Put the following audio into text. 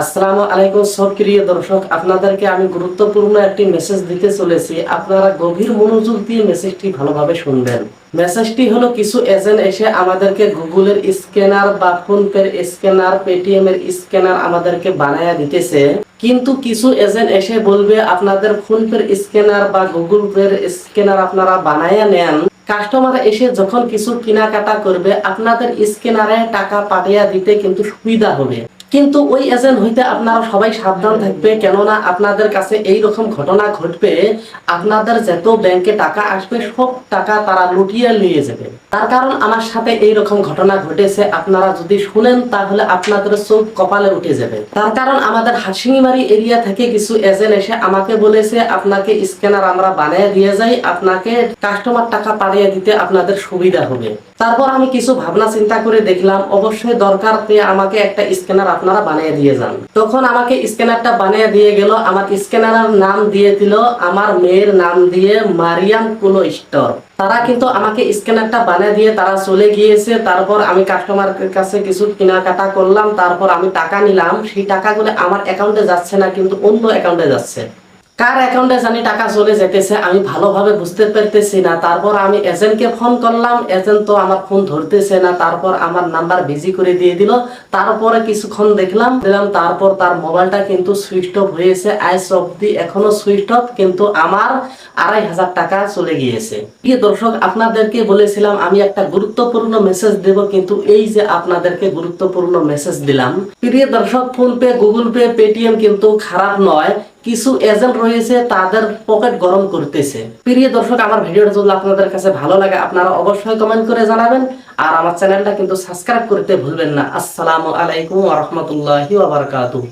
আসসালামু আলাইকুম সক্রিয় দর্শক, আপনাদেরকে আমি গুরুত্বপূর্ণ একটি মেসেজ দিতে চলেছি। আপনারা গভীর মনোযোগ দিয়ে মেসেজটি ভালোভাবে শুনবেন। মেসেজটি হলো, কিছু এজেন্ট এসে আমাদেরকে গুগলের স্ক্যানার বা ফোনপের স্ক্যানার পেটিএম এর স্ক্যানার আমাদেরকে বানায়া দিতেছে। কিন্তু কিছু এজেন্ট এসে বলবে, আপনাদের ফোনপের স্ক্যানার বা গুগল পের স্ক্যানার আপনারা বানায়া নেন। কাস্টমার এসে যখন কিছু কেনাকাটা করবে, আপনাদের স্ক্যানারে টাকা পাঠিয়ে দিতে কিন্তু সুবিধা হবে। কিন্তু ওই এজেন্ট হইতে আপনারা সবাই সাবধান থাকবে, কেননা আপনাদের কাছে এই রকম ঘটনা ঘটবে, আপনাদের যত ব্যাংকে টাকা আসবে, সব টাকা তারা লুটিয়ে নিয়ে যাবে। তার কারণ আমার সাথে এই রকম ঘটনা ঘটেছে, আপনারা যদি শুনেন তাহলে আপনাদের চোখ কপালে উঠে যাবে। তার কারণ আমাদের হাসিংমারি এরিয়া থেকে কিছু এজেন্ট এসে আমাকে বলেছে, আপনাকে স্ক্যানার আমরা বানিয়ে দিয়ে যাই, আপনাকে কাস্টমার টাকা পাঠিয়ে দিতে আপনাদের সুবিধা হবে। তারপর আমি কিছু ভাবনা চিন্তা করে দেখলাম, অবশ্যই দরকার আমাকে একটা স্ক্যানার আপনারা বানিয়ে দিয়ে যান। তখন আমাকে স্ক্যানারটা বানিয়ে দিয়ে গেল, আমার স্ক্যানারের নাম দিয়ে দিল, আমার মেয়ের নাম দিয়ে মারিয়াম কুলো স্টোর। তারা কিন্তু আমাকে স্ক্যানারটা বানিয়ে দিয়ে তারা চলে গিয়েছে, তারপর আমি কাস্টমার কাছে কিছু কেনাকাটা করলাম, তারপর আমি টাকা নিলাম। সেই টাকাগুলো আমার অ্যাকাউন্টে যাচ্ছে না, কিন্তু অন্য অ্যাকাউন্টে যাচ্ছে। কার অ্যাকাউন্টে জানি টাকা চলে যেতেছে আমি ভালোভাবে বুঝতে পারতেছি না। তারপর আমি এজেন্টকে ফোন করলাম এজেন্ট তো আমার ফোন ধরতেছে না। তারপর আমার নাম্বার বিজি করে দিয়ে দিল। তারপরে কিছুক্ষণ দেখলাম দিলাম তারপর তার মোবাইলটা কিন্তু সুইচ অফ হয়েছে। আইস অব্দি এখনও সুইচ অফ কিন্তু আমার আড়াই হাজার টাকা চলে গিয়েছে। প্রিয় দর্শক, আপনাদেরকে বলেছিলাম, আমি একটা গুরুত্বপূর্ণ মেসেজ দেব, কিন্তু এই যে আপনাদেরকে গুরুত্বপূর্ণ মেসেজ দিলাম। প্রিয় দর্শক PhonePe Google Pay Paytm কিন্তু খারাপ নয়। কিছু এজেন্ট রয়েছে, তাদের পকেট গরম করতেছে। প্রিয় দর্শক, আমার ভিডিওটা যদি আপনাদের কাছে ভালো লাগে, আপনারা অবশ্যই কমেন্ট করে জানাবেন। আর আমার চ্যানেলটা কিন্তু সাবস্ক্রাইব করতে ভুলবেন না। আসসালামু আলাইকুম ওয়া বারাকাতুহু।